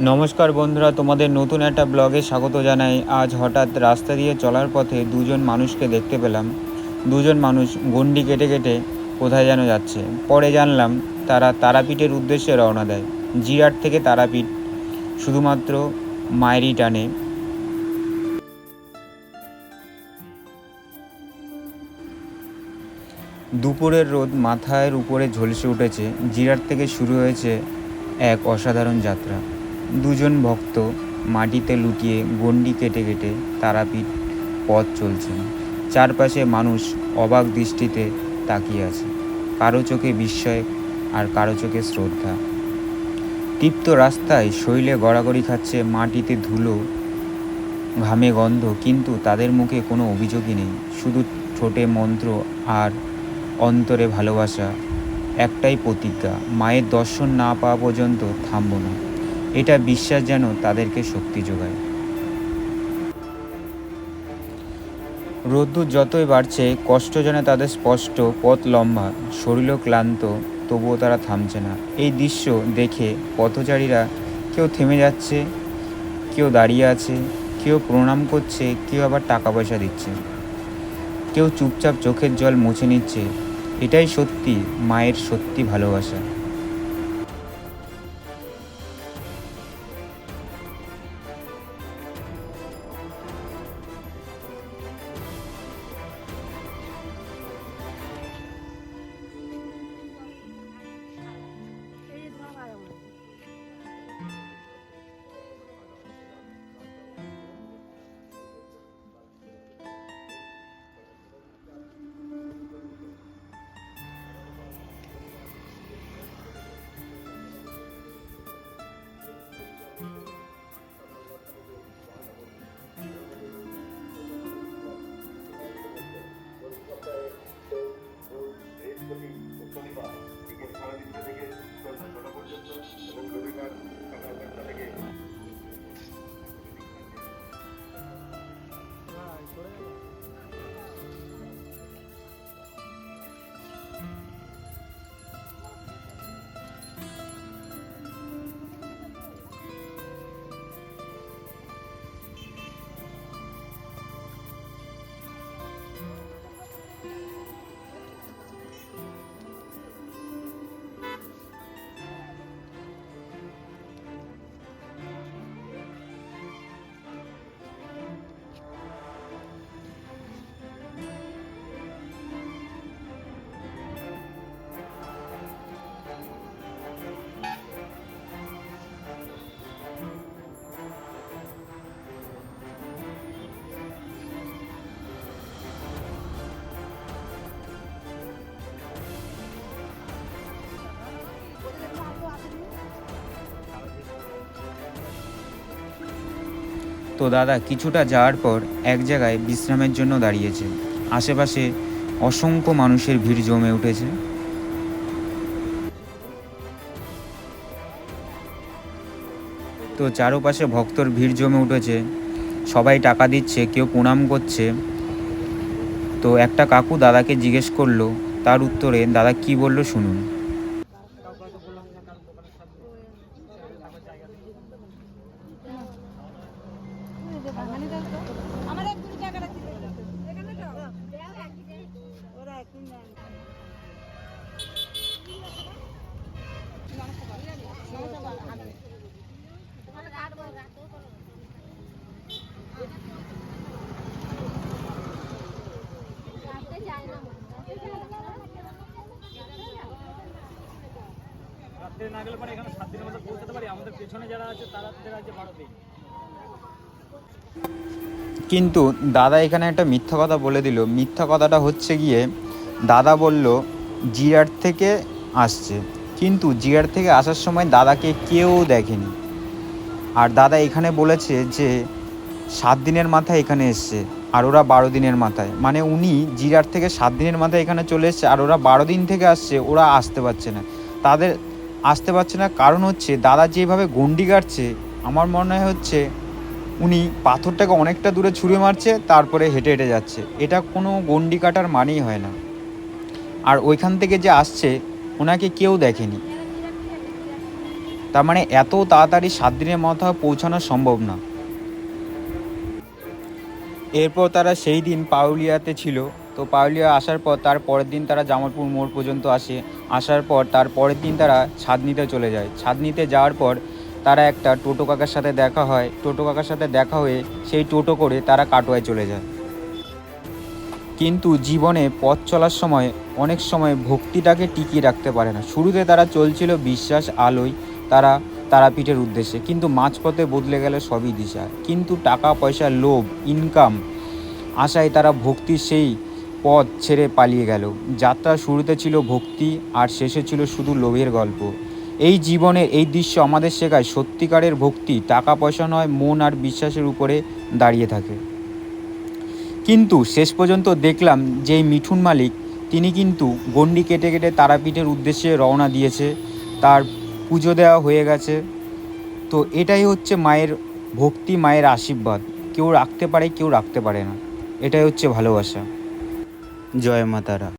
নমস্কার বন্ধুরা, তোমাদের নতুন একটা ব্লগে স্বাগত জানাই। আজ হঠাৎ রাস্তা দিয়ে চলার পথে দুজন মানুষকে দেখতে পেলাম। দুজন মানুষ গন্ডি কেটে কেটে কোথায় যেন যাচ্ছে। পরে জানলাম, তারা তারাপীঠের উদ্দেশ্যে রওনা দেয়। জিরাট থেকে তারাপীঠ, শুধুমাত্র মায়েরই টানে। দুপুরের রোদ মাথার উপরে ঝলসে উঠেছে। জিরাট থেকে শুরু হয়েছে এক অসাধারণ যাত্রা। দুজন ভক্ত মাটিতে লুটিয়ে গণ্ডি কেটে কেটে তারাপীঠ পথ চলছেন। চারপাশে মানুষ অবাক দৃষ্টিতে তাকিয়ে আছে। কারও চোখে বিস্ময় আর কারও চোখে শ্রদ্ধা। তীপ্ত রাস্তায় শৈলে গড়াগড়ি খাচ্ছে মাটিতে ধুলো, ঘামে গন্ধ, কিন্তু তাদের মুখে কোনো অভিযোগই নেই। শুধু ঠোঁটে মন্ত্র আর অন্তরে ভালোবাসা, একটাই প্রতিজ্ঞা, মায়ের দর্শন না পাওয়া পর্যন্ত থামব না। এটা বিশ্বাস যেন তাদেরকে শক্তি যোগায়। রোদ্দুর যতই বাড়ছে, কষ্ট যেন তাদের স্পষ্ট, পথ লম্বা, শরীরও ক্লান্ত, তবুও তারা থামছে না। এই দৃশ্য দেখে পথচারীরা কেউ থেমে যাচ্ছে, কেউ দাঁড়িয়ে আছে, কেউ প্রণাম করছে, কেউ আবার টাকা পয়সা দিচ্ছে। কেউ চুপচাপ চোখের জল মুছে নিচ্ছে। এটাই সত্যি, মায়ের সত্যি ভালোবাসা। তো দাদা কিছুটা যাওয়ার পর এক জায়গায় বিশ্রামের জন্য দাঁড়িয়েছে। আশেপাশে অসংখ্য মানুষের ভিড় জমে উঠেছে। তো চারপাশে ভক্তর ভিড় জমে উঠেছে। সবাই টাকা দিচ্ছে, কেউ প্রণাম করছে। তো একটা কাকু দাদাকে জিজ্ঞেস করল, তার উত্তরে, দাদা, কি বলল শুনুন আমার এক দুটো টাকা রাখতে এখানে তো ওরা একদিন নেন রাত্রে না গেলে পরে এখানে সাত দিনের মধ্যে পৌঁছাতে পারি। আমাদের পেছনে যারা আছে, তারা আছে বারো দিন। কিন্তু দাদা এখানে একটা মিথ্যা কথা বলে দিল। মিথ্যা কথাটা হচ্ছে গিয়ে, দাদা বলল জিরাট থেকে আসছে। কিন্তু জিরাট থেকে আসার সময় দাদাকে কেউ দেখেনি। আর দাদা এখানে বলেছে যে, সাত দিনের মাথায় এখানে এসছে, আর ওরা বারো দিনের মাথায়। মানে উনি জিরার থেকে সাত দিনের মাথায় এখানে চলে এসছে, আর ওরা বারো দিন থেকে আসছে, ওরা আসতে পারছে না। তাদের আসতে পারছে না। কারণ হচ্ছে দাদা যেভাবে গন্ডি কাটছে, আমার মনে হচ্ছে উনি পাথরটাকে অনেকটা দূরে ছুঁড়ে মারছে, তারপরে হেঁটে হেঁটে যাচ্ছে। এটা কোনো গন্ডি কাটার মানেই হয় না। আর ওইখান থেকে যে আসছে, ওনাকে কেউ দেখেনি। তার মানে এত তাড়াতাড়ি সাত দিনের মাথায় পৌঁছানো সম্ভব না। এরপর তারা সেই দিন পাউলিয়াতে ছিল। তো পাউলিয়া আসার পর তার পরের দিন তারা জামালপুর মোড় পর্যন্ত আসে। আসার পর তার পরের দিন তারা ছাদনিতে চলে যায়। ছাদনিতে যাওয়ার পর তারা একটা টোটো কাকার সাথে দেখা হয়। টোটো কাকার সাথে দেখা হয়ে সেই টোটো করে তারা কাটোয়ায় চলে যায়। কিন্তু জীবনে পথ চলার সময় অনেক সময় ভক্তিটাকে টিকিয়ে রাখতে পারে না। শুরুতে তারা চলছিল বিশ্বাস, আলোয়, তারা তারাপীঠের উদ্দেশ্যে। কিন্তু মাঝপথে বদলে গেল সবই দিশা। কিন্তু টাকা, পয়সা, লোভ ইনকাম আশায় তারা ভক্তির সেই পথ ছেড়ে পালিয়ে গেল। যাত্রা শুরুতে ছিল ভক্তি, আর শেষে ছিল শুধু লোভের গল্প। এই জীবনের এই দৃশ্য আমাদের শেখায় সত্যিকারের ভক্তি টাকা পয়সা নয়, মন আর বিশ্বাসের উপরে দাঁড়িয়ে থাকে। কিন্তু শেষ পর্যন্ত দেখলাম যে মিঠুন মালিক, তিনি কিন্তু গণ্ডি কেটে কেটে তারাপীঠের উদ্দেশ্যে রওনা দিয়েছে। তার পুজো দেওয়া হয়ে গেছে। তো এটাই হচ্ছে মায়ের ভক্তি, মায়ের আশীর্বাদ। কেউ রাখতে পারে, কেউ রাখতে পারে না। এটাই হচ্ছে ভালোবাসা। জয় মাতারা